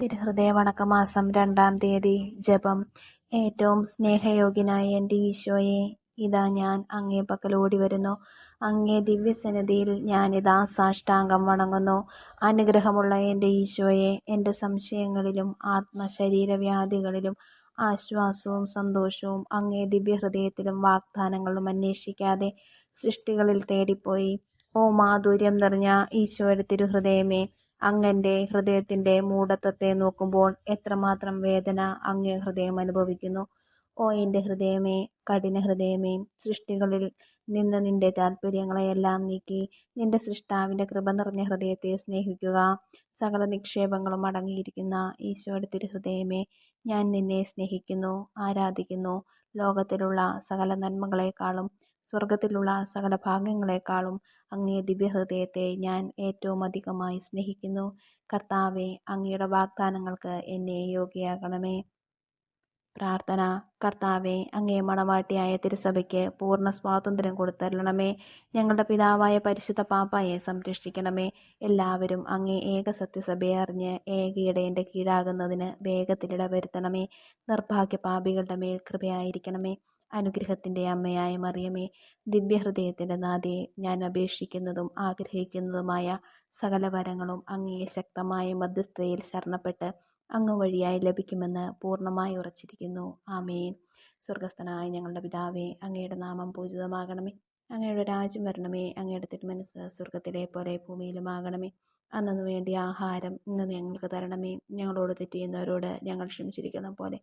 തിരുഹൃദയ വണക്കമാസം രണ്ടാം തീയതി. ജപം. ഏറ്റവും സ്നേഹയോഗ്യനായ എന്റെ ഈശോയെ ഇതാ ഞാൻ അങ്ങേ പക്കൽ ഓടി വരുന്നു അങ്ങേ ദിവ്യസന്നിധിയിൽ ഞാനിതാ സാഷ്ടാംഗം വണങ്ങുന്നു. അനുഗ്രഹമുള്ള എന്റെ ഈശോയെ എന്റെ സംശയങ്ങളിലും ആത്മശരീരവ്യാധികളിലും ആശ്വാസവും സന്തോഷവും അങ്ങേ ദിവ്യഹൃദയത്തിലും വാഗ്ദാനങ്ങളും അന്വേഷിക്കാതെ സൃഷ്ടികളിൽ തേടിപ്പോയി. ഓ മാധുര്യം നിറഞ്ഞ ഈശോയുടെ തിരുഹൃദയമേ അങ്ങന്റെ ഹൃദയത്തിന്റെ മൂഢത്വത്തെ നോക്കുമ്പോൾ എത്രമാത്രം വേദന അങ്ങേ ഹൃദയം അനുഭവിക്കുന്നു. ഓ എന്റെ ഹൃദയമേ കഠിന ഹൃദയമേ സൃഷ്ടികളിൽ നിന്ന് നിന്റെ താല്പര്യങ്ങളെയെല്ലാം നീക്കി നിന്റെ സൃഷ്ടാവിന്റെ കൃപ നിറഞ്ഞ ഹൃദയത്തെ സ്നേഹിക്കുക. സകല നിക്ഷേപങ്ങളും അടങ്ങിയിരിക്കുന്ന ഈശോയുടെ തിരുഹൃദയമേ ഞാൻ നിന്നെ സ്നേഹിക്കുന്നു ആരാധിക്കുന്നു. ലോകത്തിലുള്ള സകല നന്മകളെക്കാളും സ്വർഗത്തിലുള്ള സകല ഭാഗങ്ങളെക്കാളും അങ്ങേ ദിവ്യഹൃദയത്തെ ഞാൻ ഏറ്റവും അധികമായി സ്നേഹിക്കുന്നു. കർത്താവെ അങ്ങയുടെ വാഗ്ദാനങ്ങൾക്ക് എന്നെ യോഗ്യയാകണമേ പ്രാർത്ഥന. കർത്താവെ അങ്ങേ മണവാട്ടിയായ തിരുസഭയ്ക്ക് പൂർണ സ്വാതന്ത്ര്യം കൊടുത്തരണമേ. ഞങ്ങളുടെ പിതാവായ പരിശുദ്ധ പാപ്പായെ സംരക്ഷിക്കണമേ. എല്ലാവരും അങ്ങേ ഏക സത്യസഭയെ അറിഞ്ഞ് ഏകയിടേന്റെ കീഴാകുന്നതിന് വേഗത്തിലിട വരുത്തണമേ നിർഭാഗ്യ പാപികളുടെ മേൽ കൃപയായിരിക്കണമേ. അനുഗ്രഹത്തിന്റെ അമ്മയായ മറിയമേ ദിവ്യഹൃദയത്തിന്റെ നാഥയെ ഞാൻ അപേക്ഷിക്കുന്നതും ആഗ്രഹിക്കുന്നതുമായ സകല വരങ്ങളും അങ്ങേ ശക്തമായ മധ്യസ്ഥതയിൽ ശരണപ്പെട്ട് അങ്ങ് വഴിയായി ലഭിക്കുമെന്ന് പൂർണമായി ഉറച്ചിരിക്കുന്നു. ആമേൻ. സ്വർഗസ്ഥനായ ഞങ്ങളുടെ പിതാവേ അങ്ങയുടെ നാമം പൂജിതമാകണമേ. അങ്ങയുടെ രാജ്യം വരണമേ. അങ്ങയുടെ തിരുമനസ് സ്വർഗത്തിലെ പോലെ ഭൂമിയിലുമാകണമേ. അന്നു വേണ്ടിയ ആഹാരം ഇന്ന് ഞങ്ങൾക്ക് തരണമേ. ഞങ്ങളോട് തെറ്റിയുന്നവരോട് ഞങ്ങൾ ക്ഷമിച്ചിരിക്കുന്ന പോലെ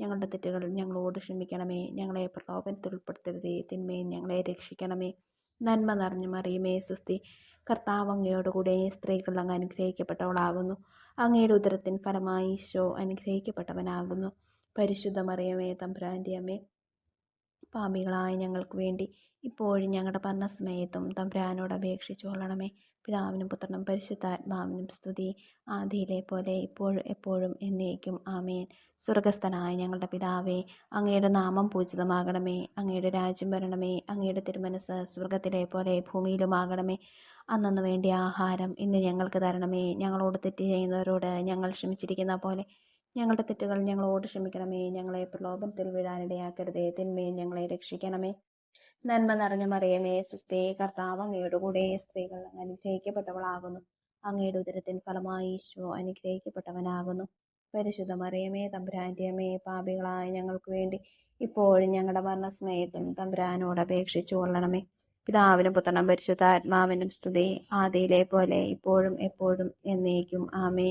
ഞങ്ങളുടെ തെറ്റുകൾ ഞങ്ങളോട് ക്ഷമിക്കണമേ. ഞങ്ങളെ പ്രലോഭനത്തിൽ ഉൾപ്പെടുത്തരുതേ. തിന്മയും ഞങ്ങളെ രക്ഷിക്കണമേ. നന്മ നിറഞ്ഞു മറിയുമേ സുസ്തി കർത്താവ് അങ്ങയോടുകൂടെ സ്ത്രീകൾ അങ്ങ് അനുഗ്രഹിക്കപ്പെട്ടവളാകുന്നു. അങ്ങയുടെ ഉദരത്തിൻ ഫലമായി ഈശോ അനുഗ്രഹിക്കപ്പെട്ടവനാകുന്നു. പരിശുദ്ധ മറിയമേ അമ്മേ. പാപികളായ ഞങ്ങൾക്ക് വേണ്ടി ഇപ്പോഴും ഞങ്ങളുടെ ഭരണസമയത്തും തമ്പുരാനോട് അപേക്ഷിച്ചു കൊള്ളണമേ. പിതാവിനും പുത്രനും പരിശുദ്ധാത്മാവിനും സ്തുതി. ആദിയിലെ പോലെ ഇപ്പോഴും എപ്പോഴും എന്നേക്കും. ആമേൻ. സ്വർഗസ്ഥനായ ഞങ്ങളുടെ പിതാവേ അങ്ങയുടെ നാമം പൂജിതമാകണമേ. അങ്ങയുടെ രാജ്യം വരണമേ. അങ്ങയുടെ തിരുമനസ് സ്വർഗത്തിലെ പോലെ ഭൂമിയിലുമാകണമേ. അന്നു വേണ്ടി ആഹാരം ഇന്ന് ഞങ്ങൾക്ക് തരണമേ. ഞങ്ങളോട് തെറ്റ് ചെയ്യുന്നവരോട് ഞങ്ങൾ ക്ഷമിച്ചിരിക്കുന്ന പോലെ ഞങ്ങളുടെ തെറ്റുകൾ ഞങ്ങളോട് ക്ഷമിക്കണമേ. ഞങ്ങളെ പ്രലോഭനത്തിൽ വീഴാനിടയാക്കരുതേ. തിന്മയും ഞങ്ങളെ രക്ഷിക്കണമേ. നന്മ നിറഞ്ഞ മറിയമേ സുസ്ഥേ കർത്താവ് അങ്ങയുടെ കൂടെ സ്ത്രീകൾ അനുഗ്രഹിക്കപ്പെട്ടവളാകുന്നു. അങ്ങയുടെ ഉദരത്തിൻ ഫലമായി ഈശോ അനുഗ്രഹിക്കപ്പെട്ടവനാകുന്നു. പരിശുദ്ധ മറിയമേ തമ്പുരാന്റെ പാപികളായ ഞങ്ങൾക്ക് വേണ്ടി ഇപ്പോഴും ഞങ്ങളുടെ മരണസ്മയത്തും തമ്പുരാനോട് അപേക്ഷിച്ചു കൊള്ളണമേ. പിതാവിനും പുത്രനും പരിശുദ്ധാത്മാവിനും സ്തുതി. ആദിയിലെ പോലെ ഇപ്പോഴും എപ്പോഴും എന്നേക്കും. ആമേ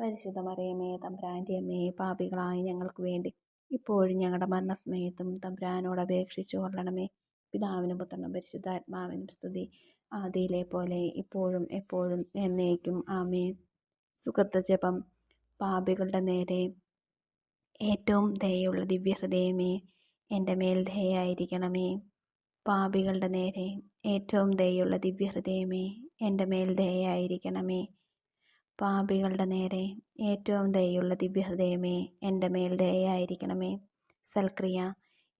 പരിശുദ്ധ മറിയമേ തമ്പ്രാന്റെ അമ്മയെ പാപികളായ ഞങ്ങൾക്ക് വേണ്ടി ഇപ്പോഴും ഞങ്ങളുടെ മരണസമയത്തും തമ്പ്രാനോട് അപേക്ഷിച്ചു കൊള്ളണമേ പിതാവിനും പുത്രനും പരിശുദ്ധാത്മാവിനും സ്തുതി. ആദിയിലെ പോലെ ഇപ്പോഴും എപ്പോഴും എന്നേക്കും. ആമേ സുഖത്ത് ജപം. പാപികളുടെ നേരെ ഏറ്റവും ദയുള്ള ദിവ്യഹൃദയമേ എന്റെ മേൽ ദയായിരിക്കണമേ പാപികളുടെ നേരെ ഏറ്റവും ദയുള്ള ദിവ്യഹൃദയമേ എന്റെ മേൽ ദയായിരിക്കണമേ പാപികളുടെ നേരെ ഏറ്റവും ദയുള്ള ദിവ്യഹൃദയമേ എന്റെ മേൽ ദയയായിരിക്കണമേ. സൽക്രിയ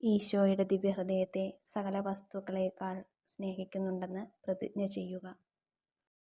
ഈശോയുടെ ദിവ്യഹൃദയത്തെ സകല വസ്തുക്കളേക്കാൾ സ്നേഹിക്കുന്നുണ്ടെന്ന് പ്രതിജ്ഞ ചെയ്യുക.